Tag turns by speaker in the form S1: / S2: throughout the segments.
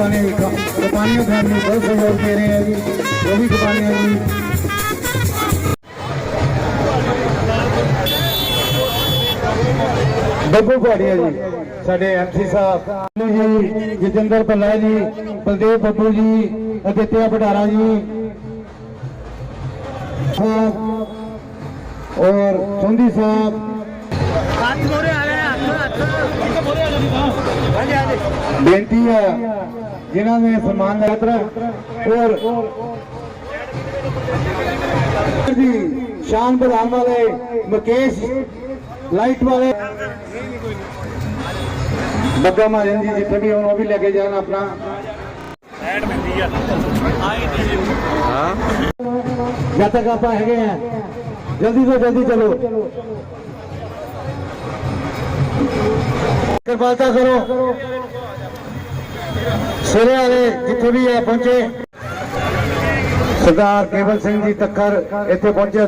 S1: वाले कपानियों फैमिली बहुत सहयोग दे रहे हैं जी वो भी कपानियाँ जी ਬੱਬੂ ਘਾੜੀਆ ਜੀ ਸਾਡੇ ਐਮਸੀ ਸਾਹਿਬ ਜੀ ਜਤਿੰਦਰ ਭੱਲਾ ਜੀ ਬਲਦੇਵ ਬੱਬੂ ਜੀ ਅਦਿੱਤਿਆ ਭਟਾਰਾ ਜੀ ਸਾਹਿਬ ਔਰ ਸੰਧੀ ਸਾਹਿਬ ਬੇਨਤੀ ਹੈ ਜਿਨ੍ਹਾਂ ਨੇ ਸਨਮਾਨ ਯਾਤਰਾ ਔਰ ਜੀ ਸ਼ਾਨ ਵਧਾਉਣ ਵਾਲੇ ਮੁਕੇਸ਼ ਲਾਈਟ ਵਾਲੇ ਬੱਗਾ ਮਾਰਨ ਜੀ ਜਿੱਥੇ ਵੀ ਹੋਣ ਉਹ ਵੀ ਲੈ ਕੇ ਜਾਣ ਆਪਣਾ ਜਦ ਤੱਕ ਆਪਾਂ ਹੈਗੇ ਆ ਜਲਦੀ ਤੋਂ ਜਲਦੀ ਚਲੋ ਕਿਰਪਾਲਤਾ ਕਰੋ ਸਿਰੇ ਵਾਲੇ ਜਿੱਥੇ ਵੀ ਆ ਪਹੁੰਚੇ। ਸਰਦਾਰ ਕੇਵਲ ਸਿੰਘ ਜੀ ਤੱਕਰ ਇੱਥੇ ਪਹੁੰਚੇ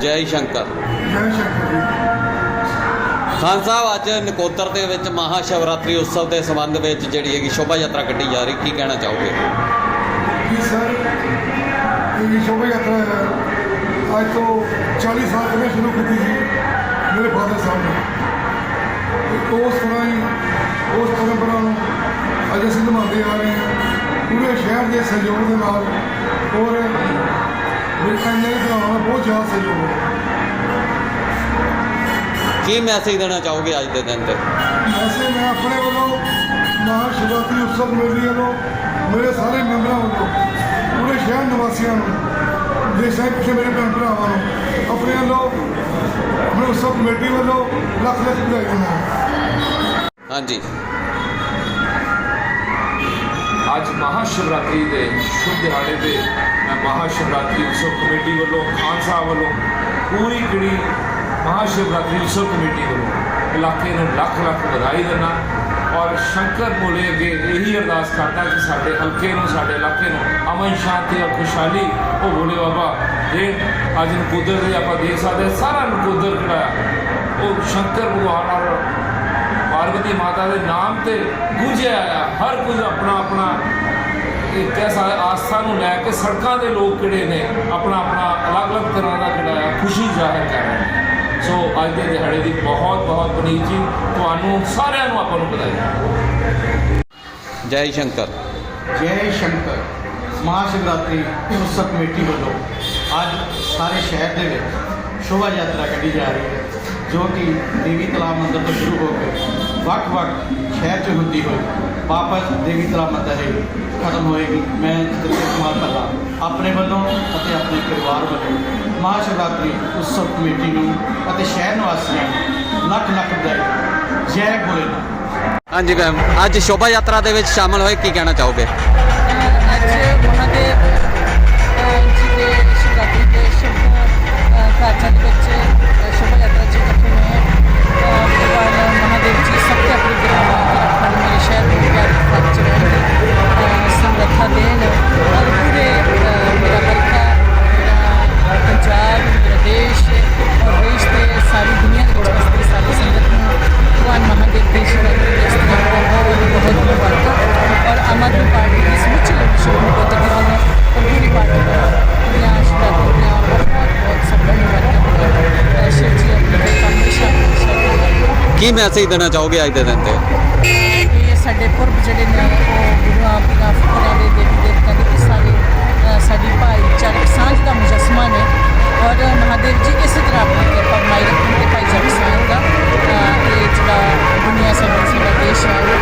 S2: ਜੈ ਸ਼ੰਕਰ। ਖਾਨ ਸਾਹਿਬ, ਅੱਜ ਨਕੋਦਰ ਦੇ ਵਿੱਚ ਮਹਾ ਸ਼ਿਵਰਾਤਰੀ ਉਤਸਵ ਦੇ ਸੰਬੰਧ ਵਿੱਚ ਜਿਹੜੀ ਹੈਗੀ ਸ਼ੋਭਾ ਯਾਤਰਾ ਕੱਢੀ ਜਾ ਰਹੀ, ਕੀ ਕਹਿਣਾ ਚਾਹੋਗੇ?
S3: ਜੀ ਸਰ, ਇਹ ਸ਼ੋਭਾ ਯਾਤਰਾ ਅੱਜ ਤੋਂ 40 ਸਾਲ ਪਹਿਲਾਂ ਸ਼ੁਰੂ ਕੀਤੀ ਸੀ ਮੇਰੇ ਫਾਦਰ ਸਾਹਿਬ ਨੇ। ਉਸ ਤਰ੍ਹਾਂ ਹੀ, ਉਸ ਪਰੰਪਰਾ ਨੂੰ ਅੱਜ ਅਸੀਂ ਨਿਭਾਉਂਦੇ ਆ ਰਹੇ ਹਾਂ ਪੂਰੇ ਸ਼ਹਿਰ ਦੇ ਸਹਿਯੋਗ ਦੇ ਨਾਲ ਔਰ ਮੇਰੇ ਭਰਾਵਾਂ ਦਾ ਬਹੁਤ ਜ਼ਿਆਦਾ ਸਹਿਯੋਗ ਹੈ।
S2: ਕੀ ਮੈਸੇਜ ਦੇਣਾ ਚਾਹੋਗੇ ਅੱਜ ਦੇ ਦਿਨ ਤੇ?
S3: ਵੈਸੇ ਮੈਂ ਆਪਣੇ ਵੱਲੋਂ ਮਹਾ ਸ਼ਿਵਰਾਤਰੀ ਉਤਸਵ ਕਮੇਟੀ ਵੱਲੋਂ ਮੇਰੇ ਸਾਰੇ ਮੈਂਬਰਾਂ ਵੱਲੋਂ ਪੂਰੇ ਸ਼ਹਿਰ ਨਿਵਾਸੀਆਂ ਨੂੰ ਦੇਸ਼ਾਂ ਪਿੱਛੇ ਮੇਰੇ ਭੈਣ ਭਰਾਵਾਂ ਨੂੰ ਆਪਣੇ ਵੱਲੋਂ ਆਪਣੇ ਉਤਸਵ ਕਮੇਟੀ ਵੱਲੋਂ ਲੱਖ ਲੱਖ ਵਧਾਈ ਦਿੰਦਾ
S2: ਹਾਂਜੀ।
S4: ਅੱਜ ਮਹਾਸ਼ਿਵਰਾਤਰੀ ਦੇ ਸ਼ੁਭ ਦਿਹਾੜੇ ਤੇ ਮੈਂ ਮਹਾਸ਼ਿਵਰਾਤਰੀ ਉਤਸਵ ਕਮੇਟੀ ਵੱਲੋਂ ਖਾਨ ਸਾਹਿਬ ਵੱਲੋਂ ਪੂਰੀ ਜਿਹੜੀ ਮਹਾਸ਼ਿਵਰਾਤਰੀ ਉਤਸਵ ਕਮੇਟੀ ਵੱਲੋਂ ਇਲਾਕੇ ਨੂੰ ਲੱਖ ਲੱਖ ਵਧਾਈ ਦਿੰਦਾ ਔਰ ਸ਼ੰਕਰ ਭੋਲੇ ਅੱਗੇ ਇਹੀ ਅਰਦਾਸ ਕਰਦਾ ਕਿ ਸਾਡੇ ਹਲਕੇ ਨੂੰ ਸਾਡੇ ਇਲਾਕੇ ਨੂੰ ਅਮਨ ਸ਼ਾਂਤੀ ਔਰ ਖੁਸ਼ਹਾਲੀ। ਉਹ ਭੋਲੇ ਬਾਬਾ ਜੇ ਅੱਜ ਨਕੋਦਰ ਦੇ ਆਪਾਂ ਦੇਖ ਸਕਦੇ ਹਾਂ, ਸਾਰਾ ਨਕੋਦਰ ਜਿਹੜਾ ਆ, ਉਹ ਸ਼ੰਕਰ ਭਗਵਾਨ ਔਰ ਪਾਰਵਤੀ ਮਾਤਾ ਦੇ ਨਾਮ ਤੇ ਗੂੰਜਿਆ ਆ ਹਰ ਕੁਝ ਆਪਣਾ ਆਪਣਾ ਇਹ ਕਹਿ ਸਕਦੇ ਆਸਥਾ ਨੂੰ ਲੈ ਕੇ ਸੜਕਾਂ ਦੇ ਲੋਕ ਕਿਹੜੇ ਨੇ ਆਪਣਾ ਆਪਣਾ ਅਲੱਗ-ਅਲੱਗ ਤਰ੍ਹਾਂ ਦਾ ਜਿਹੜਾ ਆ ਖੁਸ਼ੀ ਜ਼ਾਹਿਰ ਕਰ ਰਹੇ ਨੇ। ਸੋ ਅੱਜ ਦੇ ਦਿਹਾੜੇ ਦੀ ਬਹੁਤ ਬਹੁਤ ਪਨੀਤ ਜੀ ਤੁਹਾਨੂੰ ਸਾਰਿਆਂ ਨੂੰ ਆਪਾਂ ਨੂੰ ਵਧਾਈ
S2: ਜੈ ਸ਼ੰਕਰ।
S5: ਜੈ ਸ਼ੰਕਰ। ਮਹਾਸ਼ਿਵਰਾਤਰੀ ਉਤਸਵ ਕਮੇਟੀ ਵੱਲੋਂ ਅੱਜ ਸਾਰੇ ਸ਼ਹਿਰ ਦੇ ਵਿੱਚ ਸ਼ੋਭਾ ਯਾਤਰਾ ਕੱਢੀ ਜਾ ਰਹੀ ਹੈ ਜੋ ਕਿ ਦੇਵੀ ਤਲਾਬ ਮੰਦਿਰ ਤੋਂ ਸ਼ੁਰੂ ਹੋ ਕੇ ਵੱਖ-ਵੱਖ ਸ਼ਹਿਰ 'ਚ ਹੁੰਦੀ ਹੋਈ ਵਾਪਸ ਦੇਵੀ ਤਲਾਬ ਮੰਦਿਰ ਹੀ ਖਤਮ ਹੋਏਗੀ। ਮੈਂ ਦਰਸ਼ਕ ਕੁਮਾਰ ਭੱਲਾ ਆਪਣੇ ਵੱਲੋਂ ਅਤੇ ਆਪਣੇ ਪਰਿਵਾਰ ਵੱਲੋਂ ਮਹਾਸ਼ਿਵਰਾਤਰੀ ਉਤਸਵ ਕਮੇਟੀ ਨੂੰ ਅਤੇ ਸ਼ਹਿਰ ਨਿਵਾਸੀਆਂ ਨੂੰ ਲੱਖ ਲੱਖ ਵਧਾਈ। ਜੈ ਭੋਲੇਨਾਥ
S2: ਹਾਂਜੀ ਮੈਮ ਅੱਜ ਸ਼ੋਭਾ ਯਾਤਰਾ ਦੇ ਵਿੱਚ ਸ਼ਾਮਲ ਹੋਏ ਕੀ ਕਹਿਣਾ ਚਾਹੋਗੇ?
S6: ਅੱਜ ਮਹਾਦੇਵ ਅਹ, ਕੀ ਮੈਸੇਜ ਦੇਣਾ ਚਾਹੋਗੇ ਅੱਜ ਦੇ ਦਿਨ ਤੇ? ਸਾਡੇ ਪੁਰਬ ਜਿਹੜੇ ਨੇ ਉਹ ਗੁਰੂ ਆਪ ਦੇਵੀ ਦੇਵਤਾ ਦੇ ਸਾਡੀ ਭਾਈਚਾਰਕ ਸਾਂਝ ਦਾ ਮੁਜਸਮਾ ਨੇ। ਔਰ ਮਹਾਦੇਵ ਜੀ ਇਸੇ ਤਰ੍ਹਾਂ ਆਪਣੀ
S2: ਕਿਰਪਾ ਰੱਖਣ ਭਾਈਚਾਰਕ ਸਾਂਝ ਦਾ
S6: ਅ, ਜਿਹੜਾ ਦੁਨੀਆ ਸਾਡਾ ਸਾਡਾ ਦੇਸ਼ ਹੈ ਉਹ